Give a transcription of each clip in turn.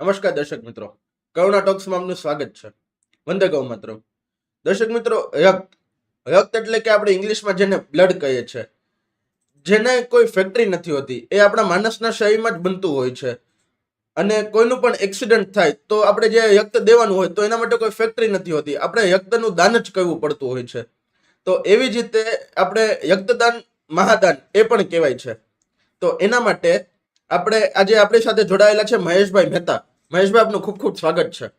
નમસ્કાર દર્શક મિત્રો. કરુણા ટોક્સમાં આપનું સ્વાગત છે. વંદે ગૌ માત્ર દર્શક મિત્રો, રક્ત. રક્ત એટલે કે આપણે ઇંગ્લિશમાં જેને બ્લડ કહીએ છીએ જેને કોઈ ફેક્ટરી નથી હોતી. એ આપણા માણસના શરીરમાં જ બનતું હોય છે. અને કોઈનું પણ એક્સિડન્ટ થાય તો આપણે જે રક્ત દેવાનું હોય તો એના માટે કોઈ ફેક્ટરી નથી હોતી. આપણે રક્તનું દાન જ કરવું પડતું હોય છે. તો એવી જ રીતે આપણે રક્તદાન, મહાદાન એ પણ કહેવાય છે. તો એના માટે આપણે આજે આપણી સાથે જોડાયેલા છે મહેશભાઈ મહેતા. મહેશભાઈ આપનું ખૂબ ખૂબ સ્વાગત છે.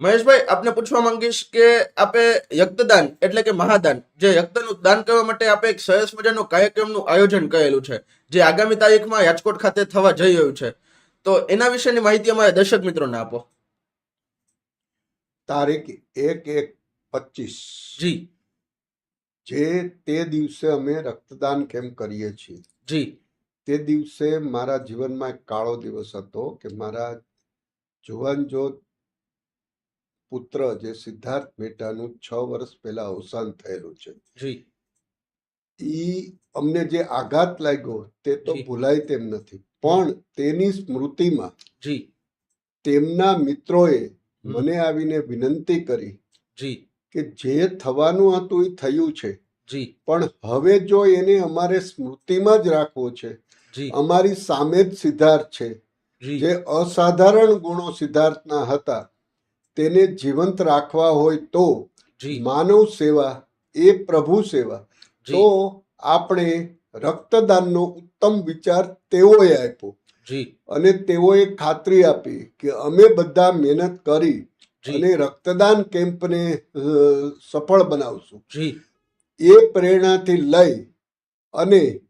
મહેશભાઈ આપને પૂછવા માંગીશ કે આપે રક્તદાન એટલે કે મહાદાન જે રક્તનું દાન કરવા માટે આપે એક સરસ મજાનું કાર્યક્રમનું આયોજન કરેલું છે જે આગામી તારીખમાં રાજકોટ ખાતે થવા જઈ રહ્યું છે. તો એના વિશેની માહિતી અમારા દર્શક મિત્રોને આપો. તારીખ એક એક પચીસ. જી. જે તે દિવસે અમે રક્તદાન કેમ કરીએ છીએ. જી. તે દિવસે મારા જીવનમાં એક કાળો દિવસ હતો કે મારા જુવાનજોત પુત્ર જે સિદ્ધાર્થ મહેતાનું છ વર્ષ પહેલા અવસાન થયેલું છે. જી. ઈ અમને જે આઘાત લાગ્યો તે તો. ભૂલાય તેમ નથી. પણ તેની સ્મૃતિમાં જી. તેમના મિત્રોએ. મને આવીને વિનંતી કરી જી. કે જે થવાનું હતું એ થયું છે. જી. પણ હવે જો એને અમારે સ્મૃતિમાં જ રાખવો છે જી. અમારી સામે જ સિદ્ધાર્થ છે. જે. અસાધારણ ગુણો સિદ્ધાર્થના હતા તેને જીવંત રાખવા હોય તો માનવ સેવા એ પ્રભુ સેવા. તો આપણે રક્તદાનનો ઉત્તમ વિચાર તેઓએ આપ્યો. જી. અને તેઓએ ખાતરી આપી કે અમે બધા મહેનત કરી અને રક્તદાન કેમ્પને સફળ બનાવશું. જી. એ પ્રેરણાથી લઈ અને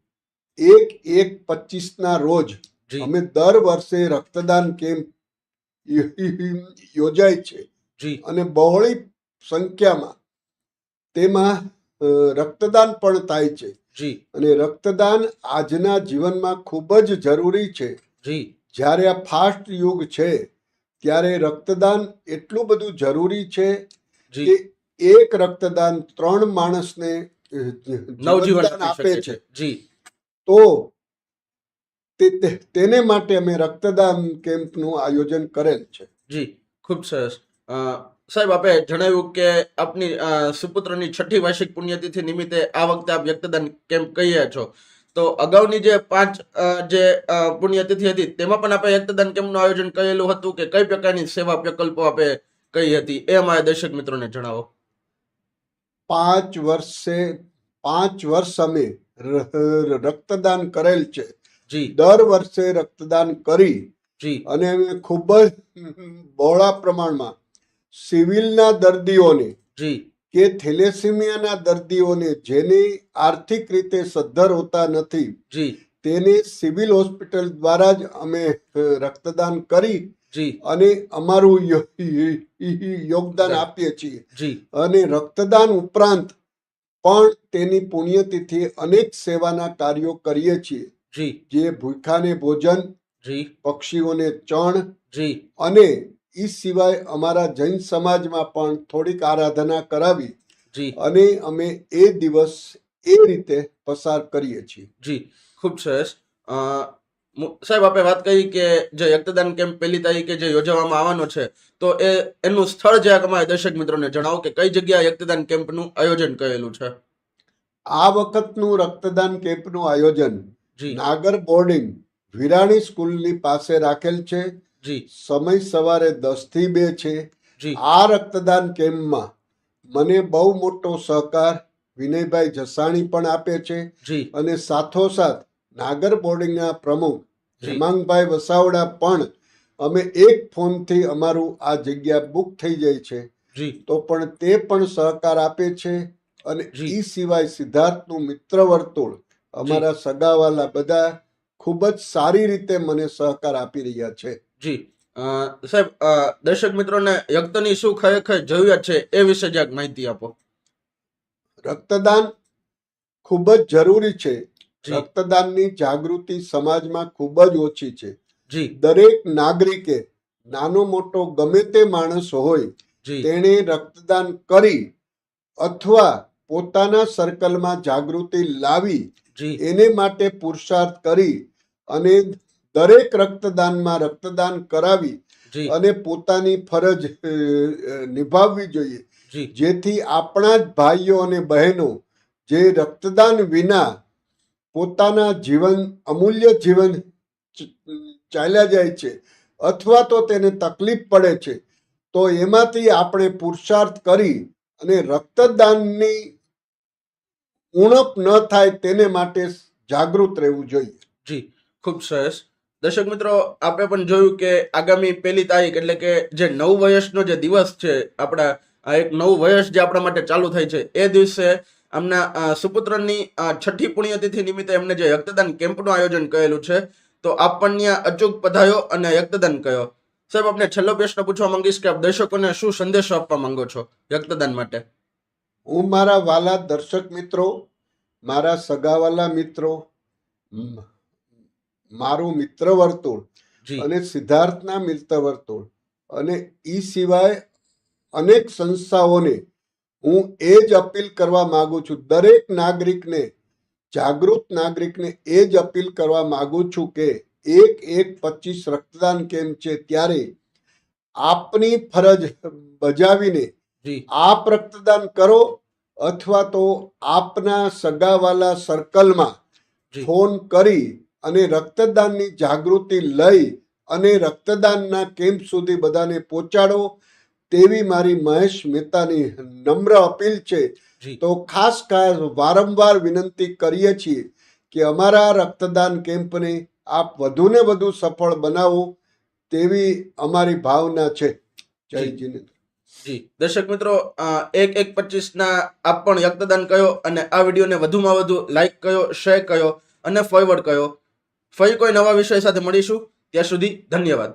એક એક પચીસના રોજ અમે દર વર્ષે રક્તદાન કેમ્પ યોજાય છે. જી. અને બહોળી સંખ્યામાં તેમાં રક્તદાન પણ થાય છે. જી. અને રક્તદાન આજના જીવનમાં ખૂબ જ જરૂરી છે. જી. જ્યારે આ ફાસ્ટ યુગ છે ત્યારે રક્તદાન એટલું બધું જરૂરી છે જી. કે એક રક્તદાન ત્રણ માણસને નવજીવન આપે છે. જી. તો તેને માટે અમે રક્તદાન કેમ્પનું આયોજન કરેલ છે. જી ખૂબ સરસ. સાહેબ આપે જણાવ્યું કે આપની સુપુત્રની છઠ્ઠી વાર્ષિક પુણ્યતિથિ નિમિત્તે આ વખતે આપ રક્તદાન કેમ્પ કહ્યા છો. તો અગાઉની જે પાંચ જે પુણ્યતિથિ હતી તેમાં પણ આપણે રક્તદાન કેમ્પનું આયોજન કરેલું હતું કે કઈ પ્રકારની સેવા પ્રકલ્પો આપે કઈ હતી એ અમારા દર્શક મિત્રોને જણાવો. પાંચ વર્ષે પાંચ વર્ષ અમે રક્તદાન કરેલ છે. જી. દર વર્ષે રક્તદાન કરી જી. અને અમે ખૂબ જ બહોળા પ્રમાણમાં સિવિલના દર્દીઓને જી. કે થેલેસીમિયાના દર્દીઓને જેની આર્થિક રીતે સદ્ધર હોતા નથી જી. તેને સિવિલ હોસ્પિટલ દ્વારા જ અમે રક્તદાન કરી અને અમારું યોગદાન આપીએ છીએ. જી. અને રક્તદાન ઉપરાંત પણ તેની પુણ્યતિથિ અનેક સેવાના કાર્યો કરીએ છીએ. જી. જે ભૂખાને ભોજન જી. પક્ષીઓને ચણ જી. અને એ સિવાય અમારા જૈન સમાજમાં પણ થોડીક આરાધના કરાવી જી. અને અમે એ દિવસ એ રીતે પસાર કરીએ છીએ. જી. ખૂબ સરસ. સાહેબ આપણે વાત કહી કે જે રક્તદાન કેમ્પ પહેલી તારીખે જે યોજવામાં આવવાનો છે તો એ એનું સ્થળ જે અમારા દર્શક મિત્રોને જણાવો કે કઈ જગ્યાએ રક્તદાન કેમ્પનું આયોજન કરેલું છે? આ વખતનું રક્તદાન કેમ્પનું આયોજન જી. નાગર બોર્ડિંગ વિરાણી સ્કૂલની પાસે રાખેલ છે. જી. સમય સવારે દસથી બે છે. જી. આ રક્તદાન કેમ્પમાં મને બહુ મોટો સહકાર વિનયભાઈ જસાણી પણ આપે છે જી. અને સાથોસાથ નાગર બોર્ડિંગના પ્રમુખ હિમાંગભાઈ વસાવડા પણ અમે એક ફોનથી અમારું આ જગ્યા બુક થઈ જાય છે. જી. તો પણ તે પણ સહકાર આપે છે અને એ સિવાય સિદ્ધાર્થનું મિત્ર વર્તુળ અમારા સગાવાલા બધા ખૂબ જ સારી રીતે મને સહકાર આપી રહ્યા છે. જી. સાહેબ દર્શક મિત્રોને રક્તની શું ખરેખર જરૂરિયાત છે એ વિશે જરાક માહિતી આપો. રક્તદાન ખૂબ જ જરૂરી છે. જી રક્તદાનની જાગૃતિ સમાજમાં ખૂબ જ ઓછી છે. જી. દરેક નાગરિકે નાનો મોટો ગમે તે માણસ હોય તેણે રક્તદાન કરી અથવા પોતાના સર્કલમાં જાગૃતિ લાવી એને માટે પુરુષાર્થ કરી અને દરેક રક્તદાનમાં રક્તદાન કરાવી અને પોતાની ફરજ નિભાવવી જોઈએ. જેથી આપણા જ ભાઈઓ અને બહેનો જે રક્તદાન વિના પોતાના જીવન, અમૂલ્ય જીવન ચાલ્યા જાય છે અથવા તો તેને તકલીફ પડે છે, તો એમાંથી આપણે પુરુષાર્થ કરી અને રક્તદાનની ઉણપ ન થાય તેને માટે જાગૃત રહેવું જોઈએ. જી, ખૂબ સરસ. દર્શક મિત્રો, આપણે પણ જોયું કે આગામી પહેલી તારીખ એટલે કે જે નવ વયસનો જે દિવસ છે આપણા, આ એક નવું વયસ જે આપણા માટે ચાલુ થાય છે, એ દિવસે આમના સુપુત્રની છઠ્ઠી પુણ્યતિથિ નિમિત્તે એમને જે રક્તદાન કેમ્પનું આયોજન કરેલું છે તો આપણને અચૂક પધાયો અને રક્તદાન કયો સાહેબ આપણે છેલ્લો પ્રશ્ન પૂછવા માંગીશ કે આપ દર્શકોને શું સંદેશો આપવા માંગો છો રક્તદાન માટે? હું મારા વાલા દર્શક મિત્રો મારા સગાવાલા મિત્રો મારું મિત્ર વર્તુળ અને સિદ્ધાર્થના મિત્ર વર્તુળ અને એ સિવાય અનેક સંસ્થાઓને હું એ જ અપીલ કરવા માગું છું. દરેક નાગરિકને જાગૃત નાગરિકને એ જ અપીલ કરવા માગું છું કે એક એક પચીસ રક્તદાન કેમ્પ છે? ત્યારે આપની ફરજ બજાવીને આપ રક્તદાન કરો અથવા તો આપના સગાવાલા સર્કલમાં ફોન કરી અને રક્તદાનની જાગૃતિ લઈ અને રક્તદાનના કેમ્પ સુધી બધાને પહોંચાડો. તેવી મારી મહેશ મહેતાની નમ્ર અપીલ છે તો ખાસ ખાસ વારંવાર વિનંતી કરીએ છીએ કે અમારા રક્તદાન કેમ્પને આપ વધુને વધુ સફળ બનાવો તેવી અમારી ભાવના છે. જય. જીનેન્દ્ર. જી. દર્શક મિત્રો એક એક પચીસ ના આપ પણ રક્તદાન કયો અને આ વિડીયોને વધુમાં વધુ લાઈક કયો શેર કયો અને ફોરવર્ડ કયો. ફરી કોઈ નવા વિષય સાથે મળીશું. ત્યાં સુધી ધન્યવાદ.